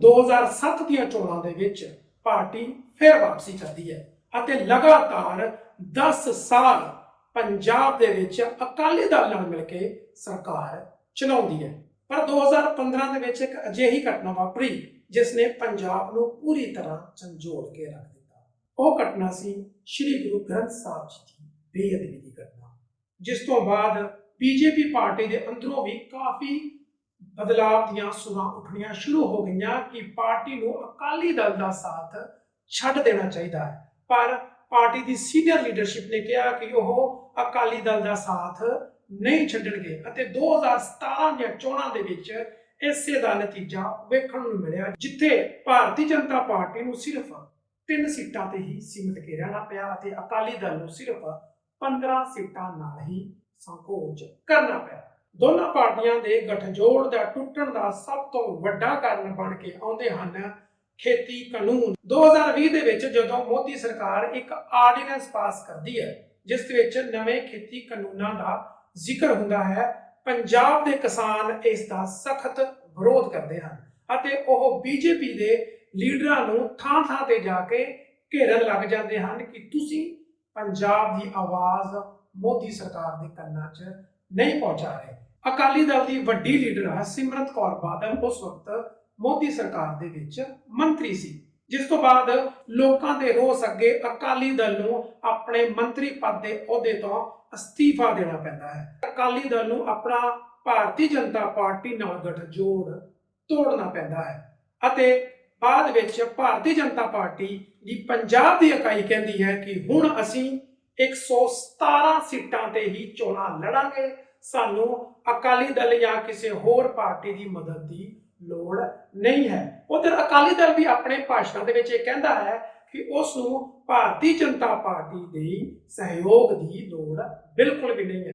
2007 ਦੀਆਂ ਚੋਣਾਂ ਦੇ ਵਿੱਚ ਪਾਰਟੀ ਫਿਰ ਵਾਪਸੀ ਕਰਦੀ ਹੈ ਅਤੇ ਲਗਾਤਾਰ 10 ਸਾਲ ਪੰਜਾਬ ਦੇ ਵਿੱਚ ਅਕਾਲੀ ਦਲ ਨਾਲ ਮਿਲ ਕੇ ਸਰਕਾਰ ਚਲਾਉਂਦੀ ਹੈ। ਪਰ 2015 ਦੇ ਵਿੱਚ ਇੱਕ ਅਜਿਹੀ ਘਟਨਾ ਵਾਪਰੀ ਜਿਸ ਨੇ ਪੰਜਾਬ ਨੂੰ ਪੂਰੀ ਤਰ੍ਹਾਂ ਝੰਜੋੜ ਕੇ ਰੱਖ ਦਿੱਤਾ। ਉਹ ਘਟਨਾ ਸੀ ਸ੍ਰੀ ਗੁਰੂ ਗ੍ਰੰਥ ਸਾਹਿਬ ਜੀ ਦੀ ਬੇਅਦਬੀ ਦੀ ਘਟਨਾ, ਜਿਸ ਤੋਂ ਬਾਅਦ ਬੀਜੇਪੀ ਪਾਰਟੀ ਦੇ ਅੰਦਰੋਂ ਵੀ ਕਾਫੀ ਬਦਲਾਵ ਦੀਆਂ ਸੁਰਾਂ ਉੱਠਣੀਆਂ ਸ਼ੁਰੂ ਹੋ ਗਈਆਂ ਕਿ ਪਾਰਟੀ ਨੂੰ ਅਕਾਲੀ ਦਲ ਦਾ ਸਾਥ ਛੱਡ ਦੇਣਾ ਚਾਹੀਦਾ ਹੈ। ਪਰ ਪਾਰਟੀ ਦੀ ਸੀਨੀਅਰ ਲੀਡਰਸ਼ਿਪ ਨੇ ਕਿਹਾ ਕਿ ਉਹ ਅਕਾਲੀ ਦਲ ਦਾ ਸਾਥ ਨਹੀਂ ਛੱਡਣਗੇ ਅਤੇ 2017 ਦੀਆਂ ਚੋਣਾਂ ਦੇ ਵਿੱਚ ਇਸੇ ਦਾ ਨਤੀਜਾ ਵੇਖਣ ਨੂੰ ਮਿਲਿਆ, ਜਿੱਥੇ ਭਾਰਤੀ ਜਨਤਾ ਪਾਰਟੀ ਨੂੰ ਸਿਰਫ ਤਿੰਨ ਸੀਟਾਂ ਤੇ ਹੀ ਸੀਮਿਤ ਕੇ ਰਹਿਣਾ ਪਿਆ ਅਤੇ ਅਕਾਲੀ ਦਲ ਨੂੰ ਸਿਰਫ 15 ਸੀਟਾਂ ਨਾਲ ਹੀ ਸੰਕੋਚ ਕਰਨਾ ਪਿਆ। ਦੋਨਾਂ ਪਾਰਟੀਆਂ ਦੇ ਗਠਜੋੜ ਦਾ ਟੁੱਟਣ ਦਾ ਸਭ ਤੋਂ ਵੱਡਾ ਕਾਰਨ ਬਣ ਕੇ ਆਉਂਦੇ ਹਨ ਖੇਤੀ ਕਾਨੂੰਨ। 2020 ਦੇ ਵਿੱਚ ਜਦੋਂ ਮੋਦੀ ਸਰਕਾਰ ਇੱਕ ਆਰਡੀਨੈਂਸ ਪਾਸ ਕਰਦੀ ਹੈ, ਜਿਸ ਵਿੱਚ ਨਵੇਂ ਖੇਤੀ ਕਾਨੂੰਨਾਂ ਦਾ ਜ਼ਿਕਰ ਹੁੰਦਾ ਹੈ, ਪੰਜਾਬ ਦੇ ਕਿਸਾਨ ਇਸ ਦਾ ਸਖਤ ਵਿਰੋਧ ਕਰਦੇ ਹਨ ਅਤੇ ਉਹ ਬੀਜੇਪੀ ਦੇ ਲੀਡਰਾਂ ਨੂੰ ਥਾਂ-ਥਾਂ ਤੇ ਜਾ ਕੇ ਘੇਰਨ ਲੱਗ ਜਾਂਦੇ ਹਨ ਕਿ ਤੁਸੀਂ ਪੰਜਾਬ ਦੀ ਆਵਾਜ਼ ਮੋਦੀ ਸਰਕਾਰ ਦੇ ਕੰਨਾਂ 'ਚ ਨਹੀਂ ਪਹੁੰਚਾ ਰਹੇ। ਅਕਾਲੀ ਦਲ ਦੀ ਵੱਡੀ ਲੀਡਰ ਹਰਸਿਮਰਤ ਕੌਰ ਬਾਦਲ ਉਸ ਵਕਤ ਮੋਦੀ ਸਰਕਾਰ ਦੇ ਵਿੱਚ ਮੰਤਰੀ ਸੀ, ਜਿਸ ਤੋਂ ਬਾਅਦ ਲੋਕਾਂ ਦੇ ਰੋਸ ਅੱਗੇ ਅਕਾਲੀ ਦਲ ਨੂੰ ਆਪਣੇ ਮੰਤਰੀ ਪਦ ਦੇ ਅਹੁਦੇ ਤੋਂ ਅਸਤੀਫਾ ਦੇਣਾ ਪੈਂਦਾ ਹੈ। ਅਕਾਲੀ ਦਲ ਨੂੰ ਆਪਣਾ ਭਾਰਤੀ ਜਨਤਾ ਪਾਰਟੀ ਨਾਲ ਗਠਜੋੜ ਤੋੜਨਾ ਪੈਂਦਾ ਹੈ ਅਤੇ ਬਾਅਦ ਵਿੱਚ ਭਾਰਤੀ ਜਨਤਾ ਪਾਰਟੀ ਦੀ ਪੰਜਾਬ ਦੀ ਇਕਾਈ ਕਹਿੰਦੀ ਹੈ ਕਿ ਹੁਣ ਅਸੀਂ 117 ਸੀਟਾਂ ਤੇ ਹੀ ਚੋਣਾਂ ਲੜਾਂਗੇ। ਸਾਨੂੰ ਅਕਾਲੀ ਦਲ ਜਾਂ ਕਿਸੇ ਹੋਰ ਪਾਰਟੀ ਦੀ ਮਦਦ ਦੀ ਲੋੜ ਨਹੀਂ ਹੈ। ਉਧਰ ਅਕਾਲੀ ਦਲ ਵੀ ਆਪਣੇ ਭਾਸ਼ਣ ਦੇ ਵਿੱਚ ਇਹ ਕਹਿੰਦਾ ਹੈ ਕਿ ਉਸ ਨੂੰ ਭਾਰਤੀ ਜਨਤਾ ਪਾਰਟੀ ਦੇ ਸਹਿਯੋਗ ਦੀ ਲੋੜ ਬਿਲਕੁਲ ਵੀ ਨਹੀਂ ਹੈ।